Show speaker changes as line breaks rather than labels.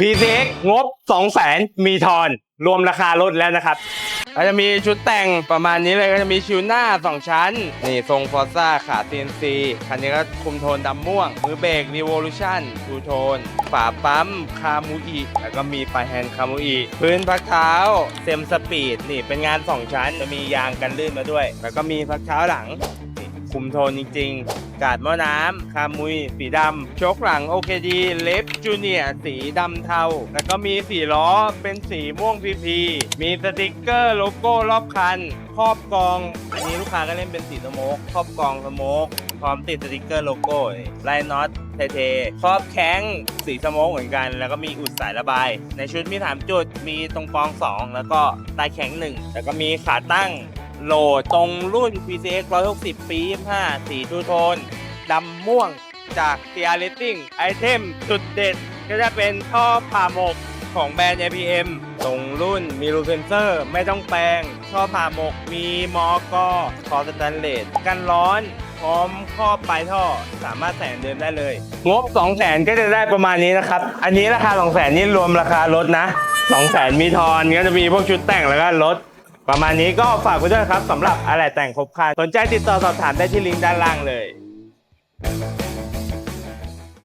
PCX งบ 200,000 มีทอน รวมราคารถแล้วนะครับก็จะมีชุดแต่งประมาณนี้เลยก็จะมีชิวหน้า 2 ชั้น นี่ทรงฟอร์ซ่าขา CNC คันนี้ก็คุมโทนดำม่วง มือเบรก Revolution ทูโทน ฝาปั๊ม คามูอิแล้วก็มีปลายแฮนด์คามูอิพื้นพักเท้าเซมสปีดนี่เป็นงาน 2 ชั้น จะมียางกันลื่นมาด้วย แล้วก็มีพักเท้าหลัง คุมโทนจริง ๆ กาดหม้อน้ำคามุย สีดำโชคหลังโอเคดี เล็บจูเนียสีดำเทา แล้วก็มีสีล้อเป็นสีม่วงพีพีมีสติกเกอร์โลโก้รอบคันครอบกอง อันนี้ลูกค้าก็เล่นเป็นสีสโมกครอบกองสโมกพร้อมติดสติกเกอร์โลโก้ลน์น็อตเทๆครอบแข้งสีสโมกเหมือนกัน แล้วก็มีอุดสายระบาย ในชุดมี3จุดมีตรงปอง 2 แล้วก็ใต้แข้ง1แล้วก็มีขาตั้ง โหลดตรงรุ่น PCX 160 ปี5สีทูโทนดำม่วงจาก CR Racing ไอเทมสุดเด็ดก็จะเป็นท่อผ่าหมกของแบรนด์ APM ตรงรุ่นมีรูเซนเซอร์ไม่ต้องแปลง ท่อผ่าหมกมีมอกอคอสแตนเลสกันร้อน พร้อมครอบปลายท่อสามารถแสงเดินได้เลย งบ 2 0 0แสนก็จะได้ประมาณนี้นะครับ อันนี้ราคา 2 0 0แสนนี่รวมราคารถนะ 2 0 0แสนมีทอนก็จะมีพวกชุดแต่งแล้วก็รถ ประมาณนี้ก็ฝากไว้ด้วยครับสำหรับอะไรแต่งครบคันสนใจติดต่อสอบถามได้ที่ลิงก์ด้านล่างเลย